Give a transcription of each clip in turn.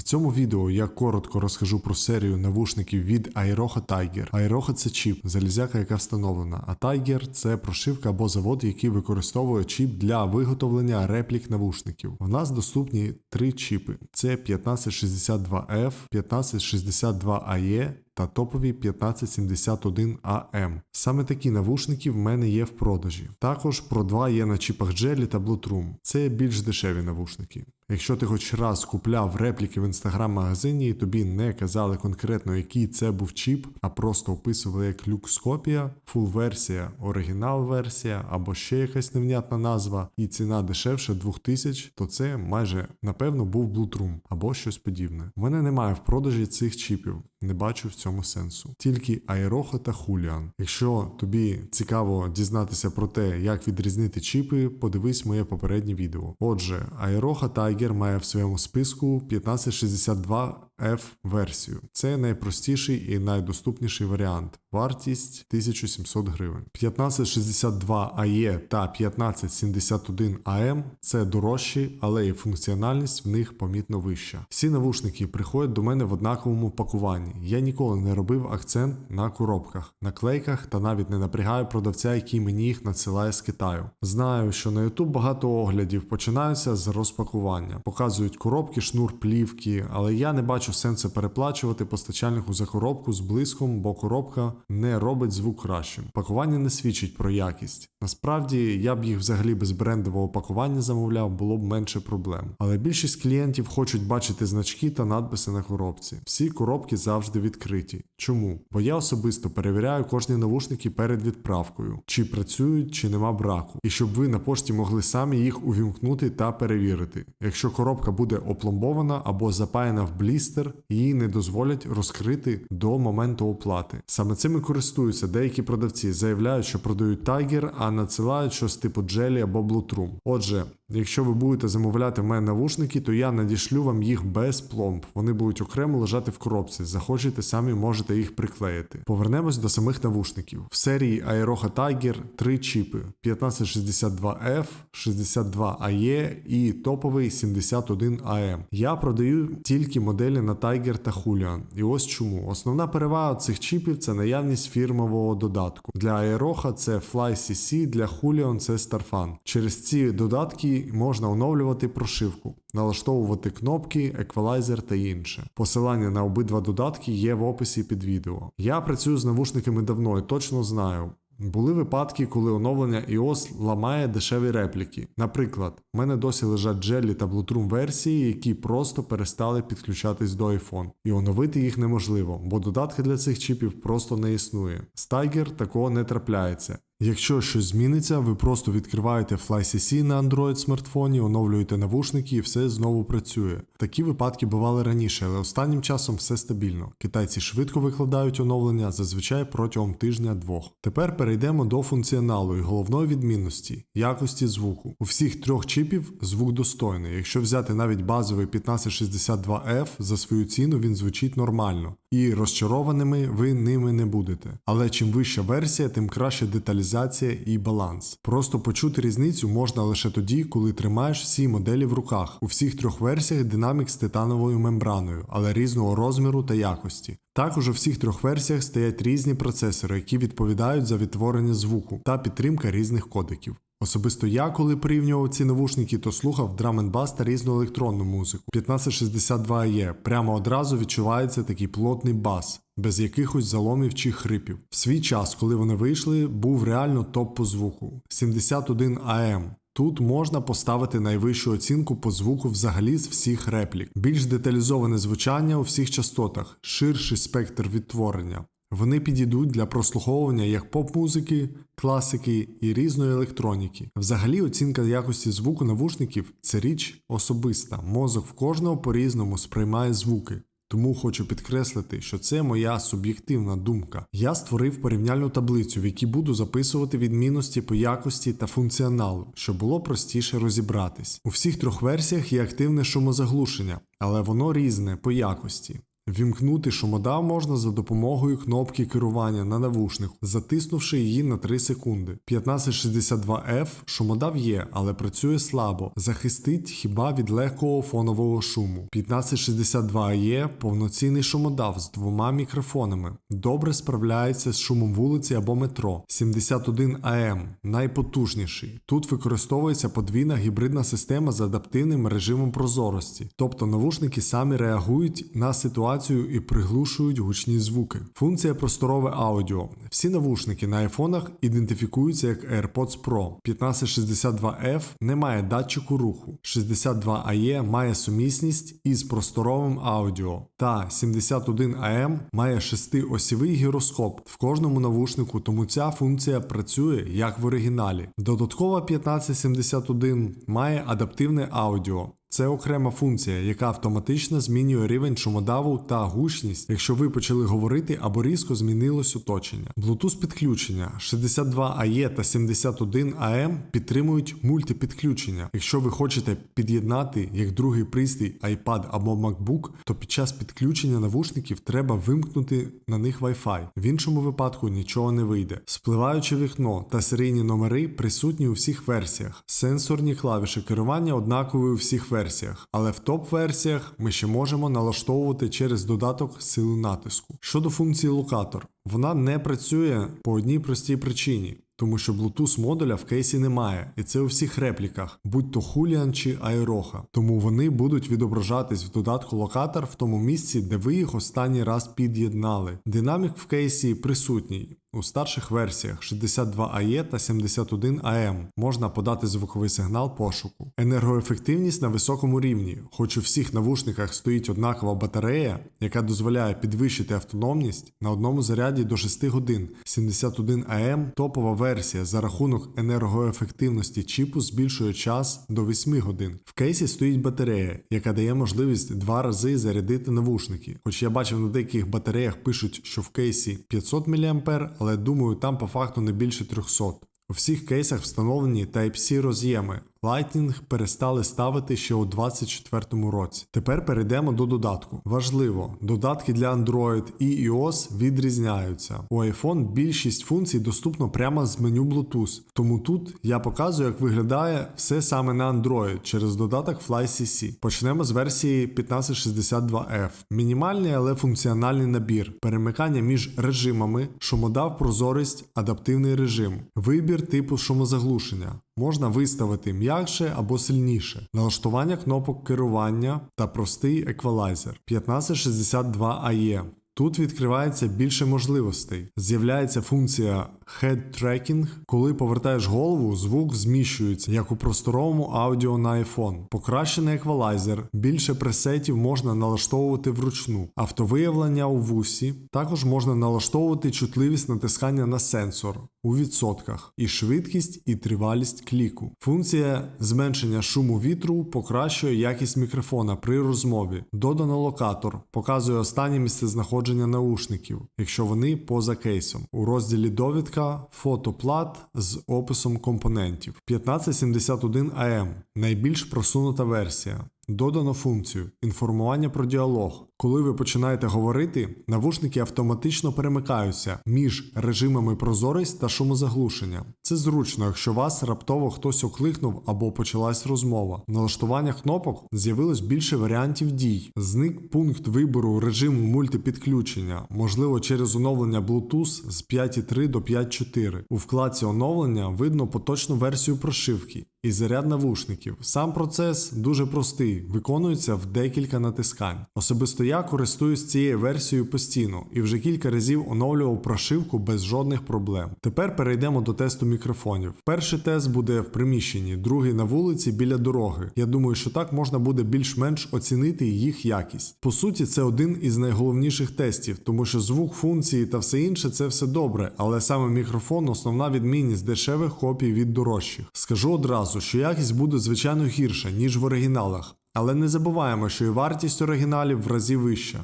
В цьому відео я коротко розкажу про серію навушників від Айроха Tiger. Айроха – це чіп, залізяка, яка встановлена, а Tiger – це прошивка або завод, який використовує чіп для виготовлення реплік навушників. В нас доступні три чіпи: це 1562F, 1562AE та топові 1571AM. Саме такі навушники в мене є в продажі. Також Pro 2 є на чіпах Jelly та Bluetooth. Це більш дешеві навушники. Якщо ти хоч раз купляв репліки в інстаграм-магазині і тобі не казали конкретно, який це був чіп, а просто описували як люкс-копія, фул-версія, оригінал-версія або ще якась невнятна назва, і ціна дешевше 2000, то це майже напевно був Bluetooth або щось подібне. У мене немає в продажі цих чіпів, не бачу в цьому сенсу. Тільки Aeroho та Julian. Якщо тобі цікаво дізнатися про те, як відрізнити чіпи, подивись моє попереднє відео. Отже, Aeroha Tiger має в своєму списку 1562F версію. Це найпростіший і найдоступніший варіант. Вартість 1700 гривень. 1562AE та 1571AM це дорожчі, але і функціональність в них помітно вища. Всі навушники приходять до мене в однаковому пакуванні. Я ніколи не робив акцент на коробках, наклейках та навіть не напрягаю продавця, який мені їх надсилає з Китаю. Знаю, що на YouTube багато оглядів починаються з розпакування, показують коробки, шнур плівки, але я не бачу сенсу переплачувати постачальнику за коробку з блиском, бо коробка не робить звук кращим. Пакування не свідчить про якість. Насправді я б їх взагалі без брендового пакування замовляв, було б менше проблем. Але більшість клієнтів хочуть бачити значки та надписи на коробці. Всі коробки завжди відкриті. Чому? Бо я особисто перевіряю кожні навушники перед відправкою, чи працюють, чи нема браку, і щоб ви на пошті могли самі їх увімкнути та перевірити. Якщо коробка буде опломбована або запаяна в блістер, її не дозволять розкрити до моменту оплати. Саме цим і користуються деякі продавці, заявляють, що продають Tiger, а надсилають щось типу Jelly або Bluetooth. Отже, якщо ви будете замовляти в мене навушники, то я надішлю вам їх без пломб. Вони будуть окремо лежати в коробці. Захочете, самі можете їх приклеїти. Повернемось до самих навушників. В серії Aeroha Tiger три чіпи: 1562F, 62AE і топовий 71AM. Я продаю тільки моделі на Tiger та Julian. І ось чому. Основна перевага цих чіпів це наявність фірмового додатку. Для Aeroha це FlyCC, для Julian це Starfan. Через ці додатки можна оновлювати прошивку. Налаштовувати кнопки, еквалайзер та інше. Посилання на обидва додатки є в описі під відео. Я працюю з навушниками давно і точно знаю. Були випадки, коли оновлення iOS ламає дешеві репліки. Наприклад, в мене досі лежать Jelly та Bluetooth версії, які просто перестали підключатись до iPhone. І оновити їх неможливо, бо додатки для цих чіпів просто не існує. Tiger такого не трапляється. Якщо щось зміниться, ви просто відкриваєте FlyCC на Android смартфоні, оновлюєте навушники і все знову працює. Такі випадки бували раніше, але останнім часом все стабільно. Китайці швидко викладають оновлення зазвичай протягом тижня-двох. Тепер перейдемо до функціоналу і головної відмінності якості звуку. У всіх трьох чіпів звук достойний. Якщо взяти навіть базовий 1562F за свою ціну, він звучить нормально. І розчарованими ви ними не будете. Але чим вища версія, тим краще деталізація і баланс. Просто почути різницю можна лише тоді, коли тримаєш всі моделі в руках. У всіх трьох версіях динамік з титановою мембраною, але різного розміру та якості. Також у всіх трьох версіях стоять різні процесори, які відповідають за відтворення звуку та підтримка різних кодеків. Особисто я, коли порівнював ці навушники, то слухав драм-н-бас та різну електронну музику. 1562 є, прямо одразу відчувається такий плотний бас, без якихось заломів чи хрипів. В свій час, коли вони вийшли, був реально топ по звуку 71 AM. Тут можна поставити найвищу оцінку по звуку взагалі з всіх реплік, більш деталізоване звучання у всіх частотах, ширший спектр відтворення. Вони підійдуть для прослуховування як поп-музики, класики і різної електроніки. Взагалі, оцінка якості звуку навушників це річ особиста. Мозок в кожного по-різному сприймає звуки. Тому хочу підкреслити, що це моя суб'єктивна думка. Я створив порівняльну таблицю, в якій буду записувати відмінності по якості та функціоналу, щоб було простіше розібратись. У всіх трьох версіях є активне шумозаглушення, але воно різне по якості. Вімкнути шумодав можна за допомогою кнопки керування на навушнику, затиснувши її на 3 секунди. 1562F шумодав є, але працює слабо, захистить хіба від легкого фонового шуму. 1562E повноцінний шумодав з двома мікрофонами. Добре справляється з шумом вулиці або метро. 71AM найпотужніший. Тут використовується подвійна гібридна система з адаптивним режимом прозорості, тобто навушники самі реагують на ситуацію і приглушують гучні звуки. Функція просторове аудіо. Всі навушники на айфонах ідентифікуються як AirPods Pro. 1562F не має датчику руху. 62AE має сумісність із просторовим аудіо. Та 71AM має шестиосівий гіроскоп в кожному навушнику, тому ця функція працює як в оригіналі. Додаткова 1571 має адаптивне аудіо. Це окрема функція, яка автоматично змінює рівень шумодаву та гучність, якщо ви почали говорити або різко змінилось оточення. Bluetooth підключення 62AE та 71AM підтримують мультипідключення. Якщо ви хочете під'єднати як другий пристрій iPad або MacBook, то під час підключення навушників треба вимкнути на них Wi-Fi. В іншому випадку нічого не вийде. Спливаюче вікно та серійні номери присутні у всіх версіях. Сенсорні клавіші керування однакові у всіх версіях версіях, але в топ-версіях ми ще можемо налаштовувати через додаток силу натиску. Щодо функції локатор, вона не працює по одній простій причині. Тому що Bluetooth модуля в кейсі немає, і це у всіх репліках, будь то Julian чи Aeroha. Тому вони будуть відображатись в додатку локатор в тому місці, де ви їх останній раз під'єднали. Динамік в кейсі присутній. У старших версіях 62AE та 71AM можна подати звуковий сигнал пошуку. Енергоефективність на високому рівні, хоч у всіх навушниках стоїть однакова батарея, яка дозволяє підвищити автономність на одному заряді до 6 годин. 71AM топова версія за рахунок енергоефективності чіпу збільшує час до 8 годин. В кейсі стоїть батарея, яка дає можливість два рази зарядити навушники. Хоч я бачив на деяких батареях пишуть, що в кейсі 500 мА, але думаю, там по факту не більше 300. У всіх кейсах встановлені Type-C роз'єми. Lightning перестали ставити ще у 2024 році. Тепер перейдемо до додатку. Важливо, додатки для Android і iOS відрізняються. У iPhone більшість функцій доступно прямо з меню Bluetooth, тому тут я показую, як виглядає все саме на Android через додаток FlyCC. Почнемо з версії 1562F. Мінімальний, але функціональний набір, перемикання між режимами, шумодав прозорість, адаптивний режим, вибір типу шумозаглушення. Можна виставити м'якше або сильніше, налаштування кнопок керування та простий еквалайзер 1562AE. Тут відкривається більше можливостей. З'являється функція Head Tracking. Коли повертаєш голову, звук зміщується, як у просторовому аудіо на iPhone. Покращений еквалайзер, більше пресетів можна налаштовувати вручну, автовиявлення у вусі. Також можна налаштовувати чутливість натискання на сенсор у відсотках, і швидкість і тривалість кліку. Функція зменшення шуму вітру покращує якість мікрофона при розмові. Додано локатор, показує останнє місце знаходження наушників, якщо вони поза кейсом. У розділі довідка фотоплат з описом компонентів. 1571 AM найбільш просунута версія. Додано функцію інформування про діалог. Коли ви починаєте говорити, навушники автоматично перемикаються між режимами прозорість та шумозаглушення. Це зручно, якщо вас раптово хтось окликнув або почалась розмова. В налаштуваннях кнопок з'явилось більше варіантів дій. Зник пункт вибору режиму мультипідключення, можливо, через оновлення Bluetooth з 5.3 до 5.4. У вкладці оновлення видно поточну версію прошивки і заряд навушників. Сам процес дуже простий, виконується в декілька натискань. Особисто я користуюсь цією версією постійно і вже кілька разів оновлював прошивку без жодних проблем. Тепер перейдемо до тесту мікрофонів. Перший тест буде в приміщенні, другий на вулиці біля дороги. Я думаю, що так можна буде більш-менш оцінити їх якість. По суті, це один із найголовніших тестів, тому що звук, функції та все інше це все добре, але саме мікрофон основна відмінність дешевих копій від дорожчих. Скажу одразу, що якість буде звичайно гірша, ніж в оригіналах. Але не забуваємо, що і вартість оригіналів в разі вища.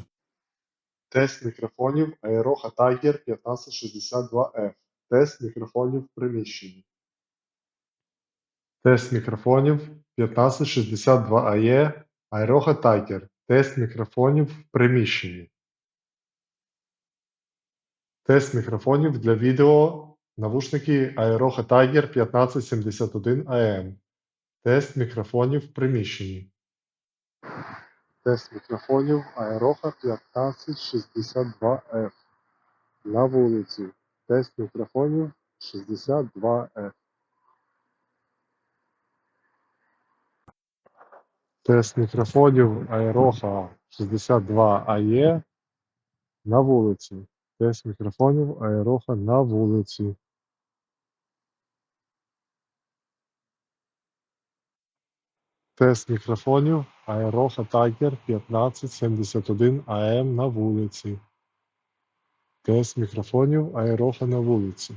Тест мікрофонів Aeroha Tiger 1562F. Тест мікрофонів в приміщенні. Тест мікрофонів 1562AE Aeroha Tiger. Тест мікрофонів в приміщенні. Тест мікрофонів для відео. Навушники Aeroha Tiger 1571 AM. Тест мікрофонів в приміщенні. Тест мікрофонів Aeroha 1562F. На вулиці. Тест мікрофонів 62F. Тест мікрофонів Aeroha 62AE на вулиці. Тест мікрофонів Aeroha на вулиці. Тест мікрофонів Aeroha Tiger 1571 AM на вулиці. Тест мікрофонів Aeroha на вулиці.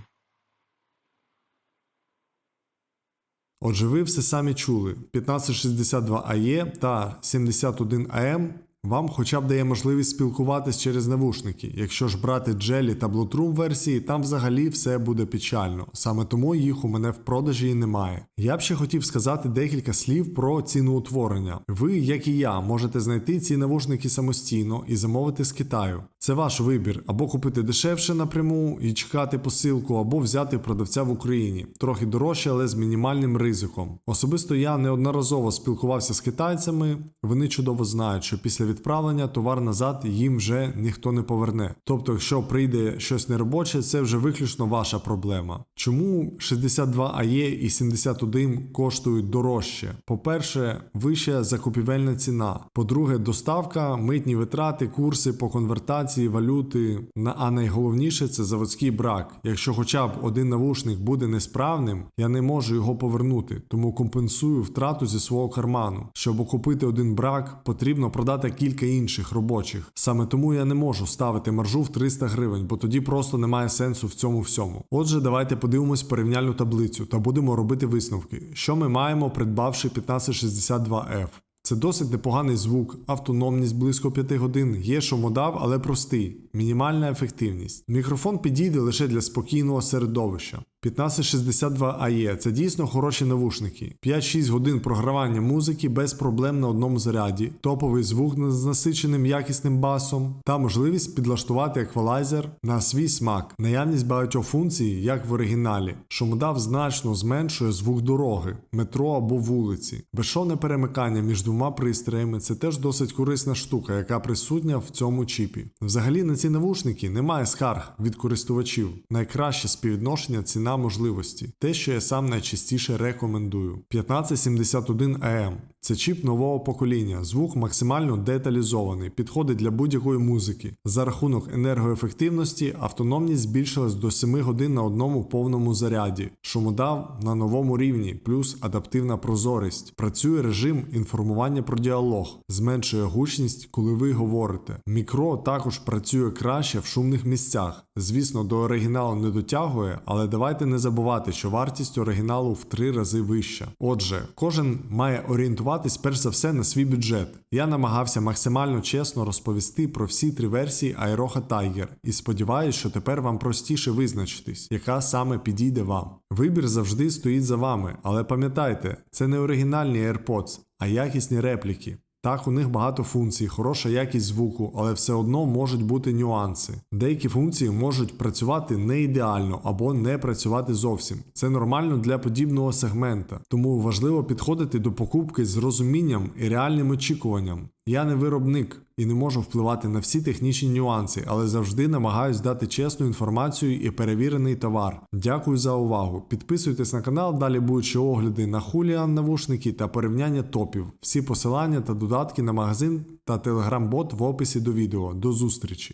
Отже, ви все самі чули. 1562 AE та 71 AM вам хоча б дає можливість спілкуватись через навушники. Якщо ж брати Jelly та Bluetooth версії, там взагалі все буде печально. Саме тому їх у мене в продажі і немає. Я б ще хотів сказати декілька слів про ціноутворення. Ви, як і я, можете знайти ці навушники самостійно і замовити з Китаю. Це ваш вибір або купити дешевше напряму і чекати посилку, або взяти продавця в Україні. Трохи дорожче, але з мінімальним ризиком. Особисто я неодноразово спілкувався з китайцями. Вони чудово знають, що після відправлення товар назад їм вже ніхто не поверне. Тобто, якщо прийде щось неробоче, це вже виключно ваша проблема. Чому 62 AE і 71 коштують дорожче? По-перше, вища закупівельна ціна. По-друге, доставка, митні витрати, курси по конвертації валюти. А найголовніше це заводський брак. Якщо хоча б один навушник буде несправним, я не можу його повернути, тому компенсую втрату зі свого карману. Щоб окупити один брак, потрібно продати кілька інших робочих. Саме тому я не можу ставити маржу в 300 гривень, бо тоді просто немає сенсу в цьому всьому. Отже, давайте подивимось порівняльну таблицю та будемо робити висновки. Що ми маємо, придбавши 1562F? Це досить непоганий звук, автономність близько 5 годин, є шумодав, але простий, мінімальна ефективність. Мікрофон підійде лише для спокійного середовища. 1562 AE – це дійсно хороші навушники. 5-6 годин програвання музики без проблем на одному заряді, топовий звук з насиченим якісним басом та можливість підлаштувати еквалайзер на свій смак, наявність багатьох функцій, як в оригіналі. Шумодав значно зменшує звук дороги, метро або вулиці. Безшовне перемикання між двома пристроями це теж досить корисна штука, яка присутня в цьому чіпі. Взагалі на ці навушники немає скарг від користувачів. Найкраще співвідношення ціна можливості, те, що я сам найчастіше рекомендую. 1571 AM – це чіп нового покоління, звук максимально деталізований, підходить для будь-якої музики. За рахунок енергоефективності автономність збільшилась до 7 годин на одному повному заряді. Шумодав на новому рівні, плюс адаптивна прозорість. Працює режим інформування про діалог, зменшує гучність, коли ви говорите. Мікро також працює краще в шумних місцях. Звісно, до оригіналу не дотягує, але давайте не забувати, що вартість оригіналу в три рази вища. Отже, кожен має орієнтуватись перш за все на свій бюджет. Я намагався максимально чесно розповісти про всі три версії Aeroha Tiger і сподіваюся, що тепер вам простіше визначитись, яка саме підійде вам. Вибір завжди стоїть за вами, але пам'ятайте, це не оригінальні AirPods, а якісні репліки. Так, у них багато функцій, хороша якість звуку, але все одно можуть бути нюанси. Деякі функції можуть працювати не ідеально або не працювати зовсім. Це нормально для подібного сегмента, тому важливо підходити до покупки з розумінням і реальним очікуванням. Я не виробник і не можу впливати на всі технічні нюанси, але завжди намагаюсь дати чесну інформацію і перевірений товар. Дякую за увагу. Підписуйтесь на канал, далі будуть ще огляди на хуліан навушники та порівняння топів. Всі посилання та додатки на магазин та телеграм-бот в описі до відео. До зустрічі!